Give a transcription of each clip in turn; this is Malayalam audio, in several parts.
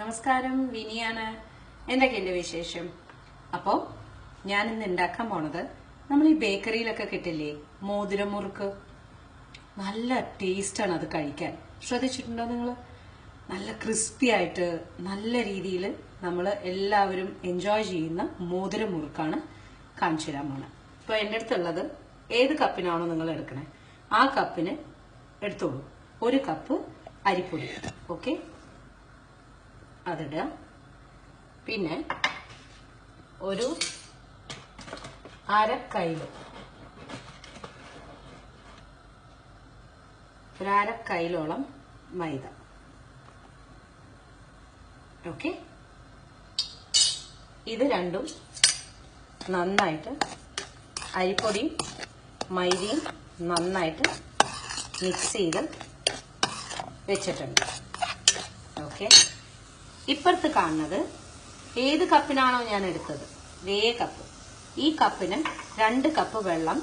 നമസ്കാരം വിനിയാണ്. എന്തൊക്കെയുണ്ട് വിശേഷം? അപ്പോ ഞാൻ ഇന്ന് ഉണ്ടാക്കാൻ പോണത് നമ്മൾ ഈ ബേക്കറിയിലൊക്കെ കിട്ടില്ലേ? മോതിരമുറുക്ക് നല്ല ടേസ്റ്റാണ് അത് കഴിക്കാൻ. ശ്രദ്ധിച്ചിട്ടുണ്ടോ നിങ്ങൾ നല്ല ക്രിസ്പി ആയിട്ട് നല്ല രീതിയിൽ നമ്മൾ എല്ലാവരും എൻജോയ് ചെയ്യുന്ന മോതിരമുറുക്കാണ് കാണിച്ചു തരാൻ എന്റെ അടുത്തുള്ളത് ഏത് കപ്പിനാണോ നിങ്ങൾ എടുക്കണേ? ആ കപ്പിന് എടുത്തോളൂ. ഒരു കപ്പ് അരിപ്പൊടി. ഓക്കെ? അതിടുക പിന്നെ ഒരു അര ഒരക്കൈലോളം മൈദ. ഓക്കെ? ഇത് രണ്ടും നന്നായിട്ട് അരിപ്പൊടിയും മൈദയും നന്നായിട്ട് മിക്സ് ചെയ്ത് വെച്ചിട്ടുണ്ട്. ഓക്കെ? ഇപ്പുറത്ത് കാണുന്നത് ഏത് കപ്പിനാണോ ഞാൻ എടുത്തത്? ഇതേ കപ്പ്. ഈ കപ്പിന് രണ്ട് കപ്പ് വെള്ളം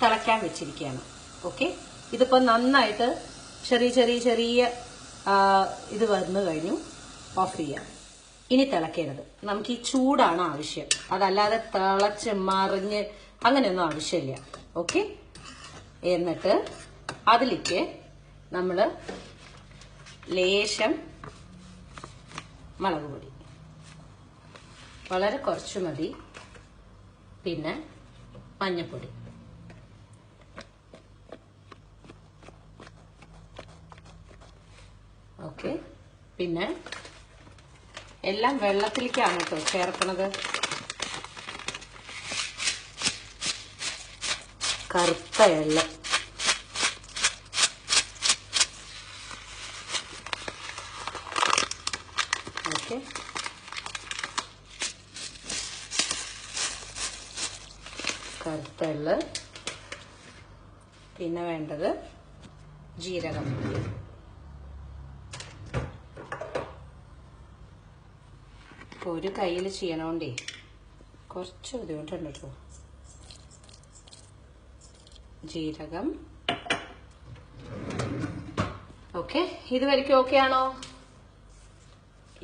തിളയ്ക്കാൻ വെച്ചിരിക്കുകയാണ്. ഓക്കെ? ഇതിപ്പോൾ നന്നായിട്ട് ചെറിയ ചെറിയ ചെറിയ ഇത് വന്നു കഴിഞ്ഞു. ഓഫ് ചെയ്യാം. ഇനി തിളക്കരുത് നമുക്ക് ഈ ചൂടാണ് ആവശ്യം. അതല്ലാതെ തിളച്ച് മറിഞ്ഞ് അങ്ങനെയൊന്നും ആവശ്യമില്ല. ഓക്കെ? എന്നിട്ട് അതിലേക്ക് നമ്മൾ ലേശം മുളക് പൊടി. വളരെ കുറച്ച് മതി. പിന്നെ മഞ്ഞപ്പൊടി. ഓക്കെ. പിന്നെ എല്ലാം വെള്ളത്തിലേക്കാണ് കേട്ടോ ചേർക്കണത് കറുത്ത എള്ള ഓക്കെ. കറുത്ത എള്ള് പിന്നെ വേണ്ടത് ജീരകം. ഇപ്പൊ ഒരു കയ്യിൽ ചെയ്യണോണ്ടേ കുറച്ച് ബുദ്ധിമുട്ടുണ്ട് കേട്ടോ ജീരകം. ഓക്കെ. ഇതുവരെയ്ക്കും ഓക്കെ ആണോ?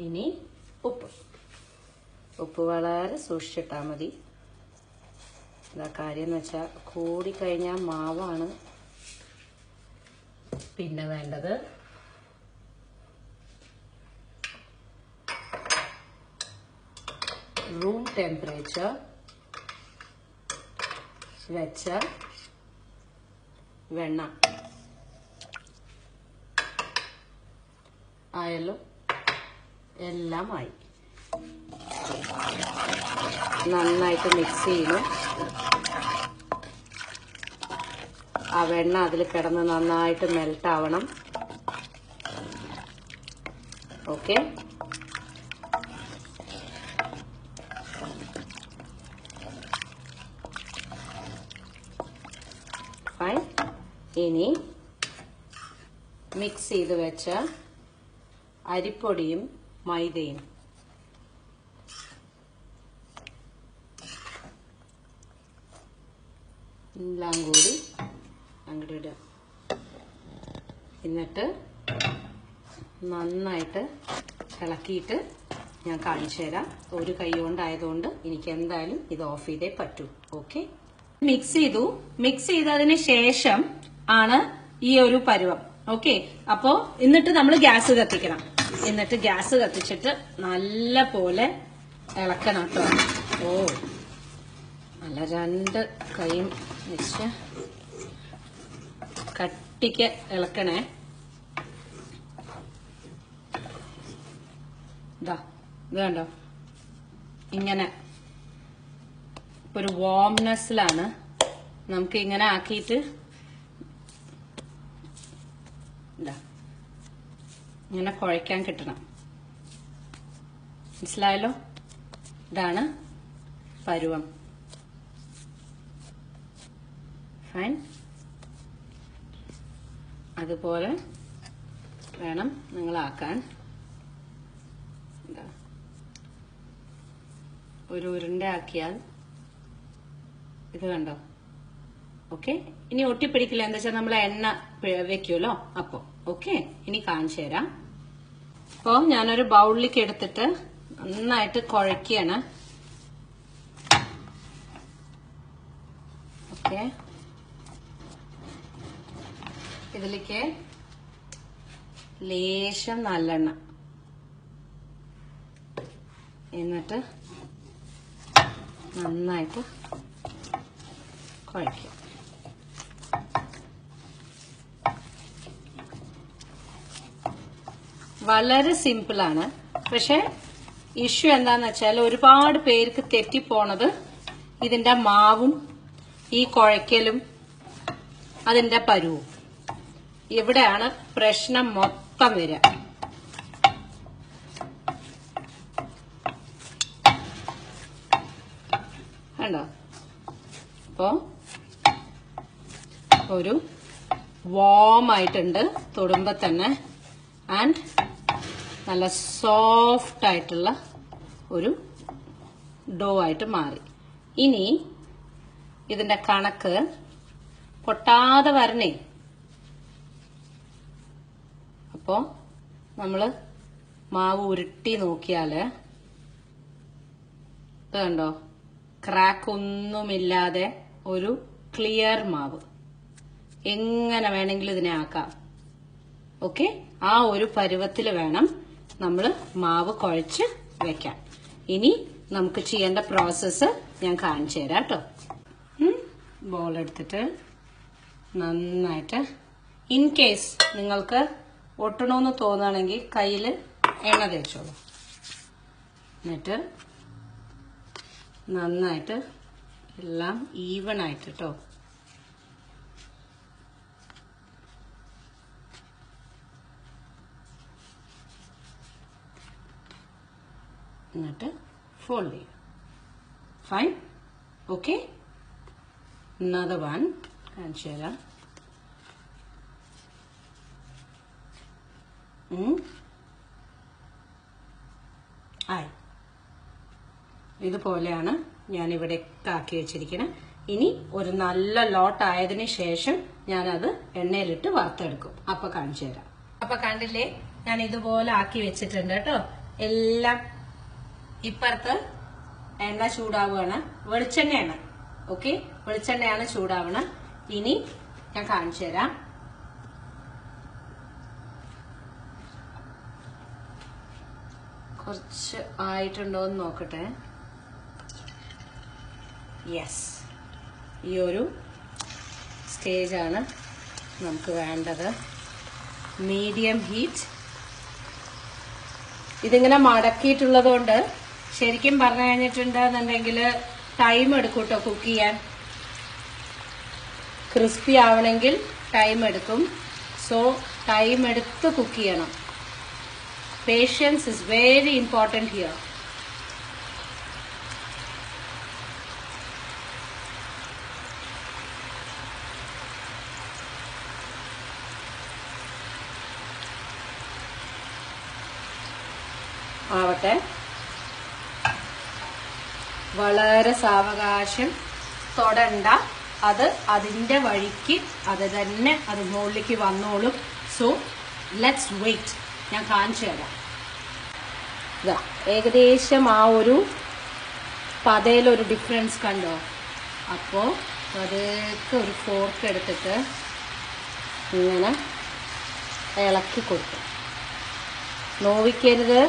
ഇനി ഉപ്പ്. ഉപ്പ് വളരെ സൂക്ഷിച്ചിട്ടാൽ മതി. എന്താ കാര്യം എന്ന് വെച്ചാൽ കൂടിക്കഴിഞ്ഞാൽ മാവാണ് പിന്നെ വേണ്ടത് റൂം ടെമ്പറേച്ചർ വെച്ച വെണ്ണ. ആയല്ലോ. എല്ലാമായി. നന്നായിട്ട് മിക്സ് ചെയ്യണം. ആ വെണ്ണ അതിൽ കിടന്ന് നന്നായിട്ട് മെൽട്ടാവണം ഓക്കെ ഇനി മിക്സ് ചെയ്ത് വെച്ച അരിപ്പൊടിയും മൈദയും. എല്ലാം കൂടി അങ്ങോട്ട് ഇടുക എന്നിട്ട് നന്നായിട്ട് ഇളക്കിയിട്ട് ഞാൻ കാണിച്ചു തരാം. ഒരു കൈ കൊണ്ടായതുകൊണ്ട് എനിക്ക് എന്തായാലും ഇത് ഓഫ് ചെയ്തേ പറ്റൂ. ഓക്കെ? മിക്സ് ചെയ്തു. മിക്സ് ചെയ്തതിന് ശേഷം ആണ് ഈ ഒരു പരുവം. ഓക്കെ? അപ്പോ എന്നിട്ട് നമ്മൾ ഗ്യാസ് കത്തിക്കണം. എന്നിട്ട് ഗ്യാസ് കത്തിച്ചിട്ട് നല്ല പോലെ ഇളക്കണം കേട്ടോ. ഓ നല്ല രണ്ട് കൈയും വെച്ച് കട്ടിക്ക് ഇളക്കണേ. ഇതാ ഇത് കണ്ടോ? ഇങ്ങനെ ഇപ്പൊ ഒരു വാംനെസ്സിലാണ് നമുക്ക് ഇങ്ങനെ ആക്കിയിട്ട് ഇതാ ഇങ്ങനെ കുഴയ്ക്കാൻ കിട്ടണം. മനസ്സിലായല്ലോ? ഇതാണ് പരുവം. ഫൈൻ അതുപോലെ വേണം നിങ്ങളാക്കാൻ. ഇതാ. ഒരു ഉരുണ്ട ആക്കിയാൽ ഇത് കണ്ടോ? ഓക്കെ ഇനി ഒട്ടിപ്പിടിക്കില്ല. എന്താ വെച്ചാൽ നമ്മൾ എണ്ണ വെക്കുമല്ലോ അപ്പോ. ഓക്കെ ഇനി കാണിച്ചു തരാം. അപ്പോൾ ഞാനൊരു ബൗളിലേക്ക് എടുത്തിട്ട് നന്നായിട്ട് കുഴയ്ക്കുകയാണ്. ഓക്കെ. ഇതിലേക്ക് ലേശം നല്ലെണ്ണ എന്നിട്ട് നന്നായിട്ട് കുഴയ്ക്കുക. വളരെ സിമ്പിളാണ് പക്ഷെ ഇഷ്യൂ എന്താന്ന് വെച്ചാൽ ഒരുപാട് പേർക്ക് തെറ്റിപ്പോണത് ഇതിന്റെ മാവും ഈ കുഴയ്ക്കലും അതിന്റെ പരുവും. ഇവിടെയാണ് പ്രശ്നം മൊത്തം വരിക. കണ്ടോ? അപ്പോ ഒരു വോമായിട്ടുണ്ട് തൊടുമ്പോ തന്നെ. ആൻഡ് നല്ല സോഫ്റ്റ് ആയിട്ടുള്ള ഒരു ഡോ ആയിട്ട് മാറി. ഇനി ഇതിന്റെ കണക്ക് പൊട്ടാതെ വരണേ. അപ്പോ നമ്മൾ മാവ് ഉരുട്ടി നോക്കിയാൽ ഇത് കണ്ടോ? ക്രാക്ക് ഒന്നുമില്ലാതെ ഒരു ക്ലിയർ മാവ്. എങ്ങനെ വേണമെങ്കിലും ഇതിനെ ആക്കാം. ഓക്കെ ആ ഒരു പരുവത്തിൽ വേണം നമ്മൾ മാവ് കുഴച്ച് വെക്കാം. ഇനി നമുക്ക് ചെയ്യേണ്ട പ്രോസസ്സ് ഞാൻ കാണിച്ചു തരാം കേട്ടോ ബോൾ എടുത്തിട്ട് നന്നായിട്ട് ഇൻ കേസ് നിങ്ങൾക്ക് ഒട്ടണമെന്ന് തോന്നുകയാണെങ്കിൽ കയ്യിൽ എണ്ണ തേച്ചോളൂ. എന്നിട്ട് നന്നായിട്ട് എല്ലാം ഈവൺ ആയിട്ട് കേട്ടോ എന്നിട്ട് ഫോൾഡ് ചെയ്യുക. ഫൈൻ ഓക്കെ നദ വൺ കാണിച്ചു തരാം. ആയി. ഇതുപോലെയാണ് ഞാൻ ഇവിടെ ആക്കി വെച്ചിരിക്കുന്നത് ഇനി ഒരു നല്ല ലോട്ട് ആയതിനു ശേഷം ഞാനത് എണ്ണയിലിട്ട് വറുത്തെടുക്കും. അപ്പൊ കാണിച്ചു തരാം അപ്പൊ കണ്ടില്ലേ? ഞാൻ ഇതുപോലെ ആക്കി വെച്ചിട്ടുണ്ട് കേട്ടോ. എല്ലാം ഇപ്പുറത്ത് എണ്ണ ചൂടാവുകയാണ്. വെളിച്ചെണ്ണയാണ്. ഓക്കെ വെളിച്ചെണ്ണയാണ് ചൂടാവണം ഇനി ഞാൻ കാണിച്ചു തരാം. കുറച്ച് ആയിട്ടുണ്ടോ എന്ന് നോക്കട്ടെ. യെസ് ഈ ഒരു സ്റ്റേജാണ് നമുക്ക് വേണ്ടത്. മീഡിയം ഹീറ്റ് ഇതിങ്ങനെ മടക്കിയിട്ടുള്ളത് കൊണ്ട് ശരിക്കും പറഞ്ഞു കഴിഞ്ഞിട്ടുണ്ടെന്നുണ്ടെങ്കിൽ ടൈം എടുക്കും കേട്ടോ കുക്ക് ചെയ്യാൻ. ക്രിസ്പി ആവണമെങ്കിൽ ടൈം എടുക്കും. സോ ടൈം എടുത്ത് കുക്ക് ചെയ്യണം. Patience is very important here ആവട്ടെ. വളരെ സാവകാശം തൊടണ്ട. അത് അതിന്റെ വഴിക്ക് അത് തന്നെ അത് മുകളിലേക്ക് വന്നോളും. സോ ലെറ്റ്സ് വെയിറ്റ് ഞാൻ കാണിച്ചു തരാം. ഇതാ ഏകദേശം ആ ഒരു പതയിലൊരു ഡിഫറൻസ് കണ്ടോ? അപ്പോൾ പതുക്കെ ഒരു ഫോർക്ക് എടുത്തിട്ട് ഇങ്ങനെ ഇളക്കി കൊടുക്കും നോവിക്കരുത്.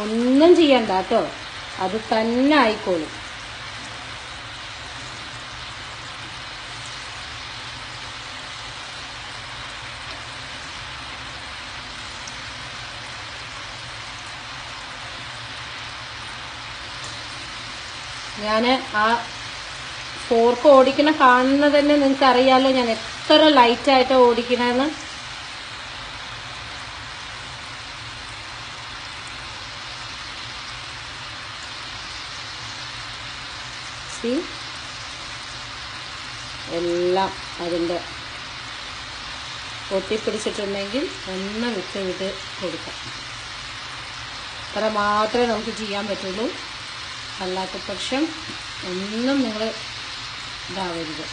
ഒന്നും ചെയ്യണ്ട കേട്ടോ. അത് തന്നെ ആയിക്കോളും. ഞാൻ ആ ഫോർക്ക് ഓടിക്കണ കാണുന്നത് തന്നെ നിങ്ങൾക്ക് അറിയാലോ ഞാൻ എത്ര ലൈറ്റായിട്ടാണ് ഓടിക്കണമെന്ന് സി എല്ലാം അതിന്റെ ഒട്ടിപ്പിടിച്ചിട്ടുണ്ടെങ്കിൽ ഒന്ന് വിട്ട് വിട്ട് കൊടുക്കാം. അത്ര മാത്രമേ നമുക്ക് ചെയ്യാൻ പറ്റുള്ളൂ. അല്ലാത്ത പക്ഷം ഒന്നും നിങ്ങൾ ഇതാവരുത്.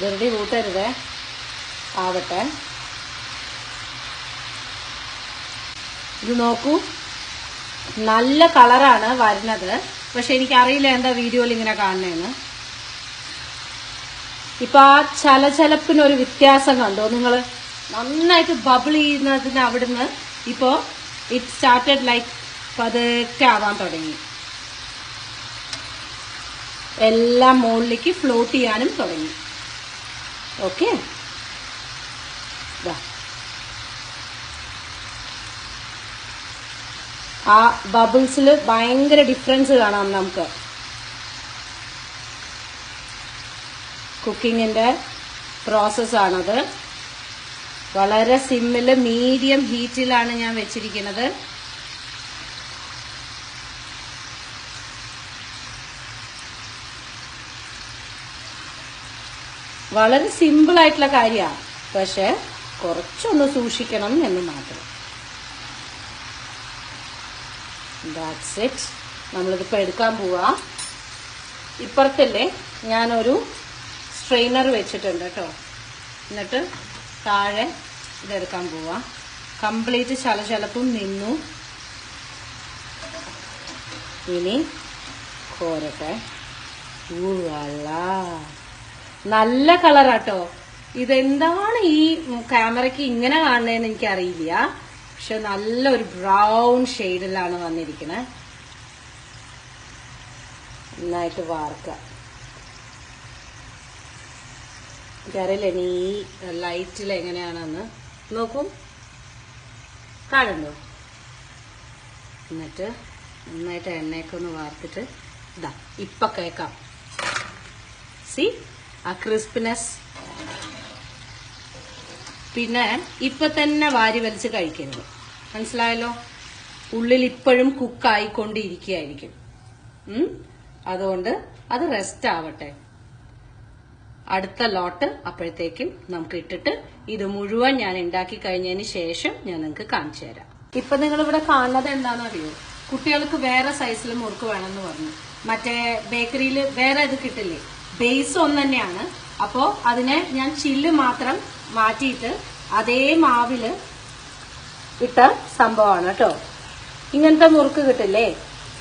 വെറുതെ കൂട്ടരുത്. ആവട്ടെ. ഇത് നോക്കൂ. നല്ല കളറാണ് വരുന്നത്. പക്ഷെ എനിക്കറിയില്ല എന്താ വീഡിയോയിൽ ഇങ്ങനെ കാണുന്നതെന്ന്. ഇപ്പൊ ആ ചലചലപ്പിനൊരു വ്യത്യാസം കണ്ടോ? നിങ്ങൾ നന്നായിട്ട് ബബിൾ ചെയ്യുന്നതിന് അവിടുന്ന് ഇപ്പോ ഇറ്റ് സ്റ്റാർട്ടഡ് ലൈക്ക് പതുക്കെ ആവാൻ തുടങ്ങി. എല്ലാം മുകളിലേക്ക് ഫ്ലോട്ട് ചെയ്യാനും തുടങ്ങി. ഓക്കെ ആ ബബിൾസിൽ ഭയങ്കര ഡിഫറൻസ് കാണാം നമുക്ക്. കുക്കിങ്ങിന്റെ പ്രോസസ്സാണത് വളരെ സിമ്മിൽ മീഡിയം ഹീറ്റിലാണ് ഞാൻ വെച്ചിരിക്കുന്നത്. വളരെ സിമ്പിളായിട്ടുള്ള കാര്യമാണ്. പക്ഷെ കുറച്ചൊന്ന് സൂക്ഷിക്കണം എന്ന് മാത്രം. ദാറ്റ്സ് ഇറ്റ് നമ്മളിതിപ്പോൾ എടുക്കാൻ പോവാ. ഇപ്പുറത്തല്ലേ ഞാനൊരു സ്ട്രെയിനർ വെച്ചിട്ടുണ്ട് കേട്ടോ. എന്നിട്ട് താഴെ ഇതെടുക്കാൻ പോവാ. കംപ്ലീറ്റ് ചലചലപ്പും നിന്നു. ഇനി കോരട്ടെ. നല്ല കളറാട്ടോ. ഇതെന്താണ് ഈ ക്യാമറയ്ക്ക് ഇങ്ങനെ കാണുന്നതെന്ന് എനിക്കറിയില്ല. പക്ഷെ നല്ലൊരു ബ്രൗൺ ഷെയ്ഡിലാണ് വന്നിരിക്കുന്നത് നന്നായിട്ട് വാർക്കുക. എനിക്കറിയില്ല ഈ ലൈറ്റിൽ എങ്ങനെയാണെന്ന് നോക്കും. കാണുന്നു എന്നിട്ട് നന്നായിട്ട് എണ്ണയൊക്കെ ഒന്ന് വാർത്തിട്ട് ഇതാ ഇപ്പൊ കേക്കാം സി ആ ക്രിസ്പിനെസ് പിന്നെ ഇപ്പൊ തന്നെ വാരി വലിച്ച് കഴിക്കരുത്. മനസ്സിലായല്ലോ? ഉള്ളിൽ ഇപ്പോഴും കുക്കായിക്കൊണ്ടിരിക്കുകയായിരിക്കും? അതുകൊണ്ട് അത് റെസ്റ്റ് ആവട്ടെ. അടുത്ത ലോട്ട് അപ്പോഴത്തേക്കും നമുക്ക് ഇട്ടിട്ട് ഇത് മുഴുവൻ ഞാൻ ഉണ്ടാക്കി കഴിഞ്ഞതിന് ശേഷം ഞാൻ നിങ്ങൾക്ക് കാണിച്ചു തരാം. ഇപ്പൊ നിങ്ങൾ ഇവിടെ കാണുന്നത് എന്താണെന്ന് അറിയോ കുട്ടികൾക്ക് വേറെ സൈസിൽ മുറുക്ക് വേണമെന്ന് പറഞ്ഞു. മറ്റേ ബേക്കറിയിൽ വേറെ ഇത് കിട്ടില്ലേ? ബേസ് ഒന്ന് തന്നെയാണ്. അപ്പോ അതിനെ ഞാൻ ചില്ല് മാത്രം മാറ്റിയിട്ട് അതേ മാവിൽ ഇട്ട സംഭവമാണ് കേട്ടോ. ഇങ്ങനത്തെ മുറുക്ക് കിട്ടില്ലേ?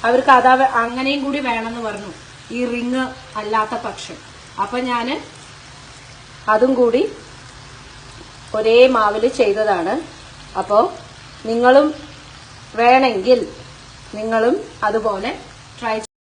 അവർക്ക് അതാ അങ്ങനെയും കൂടി വേണമെന്ന് പറഞ്ഞു. ഈ റിങ് അല്ലാത്ത പക്ഷം. അപ്പൊ ഞാൻ അതും കൂടി ഒരേ മാവിൽ ചെയ്തതാണ്. അപ്പോൾ നിങ്ങളും വേണമെങ്കിൽ നിങ്ങളും അതുപോലെ ട്രൈ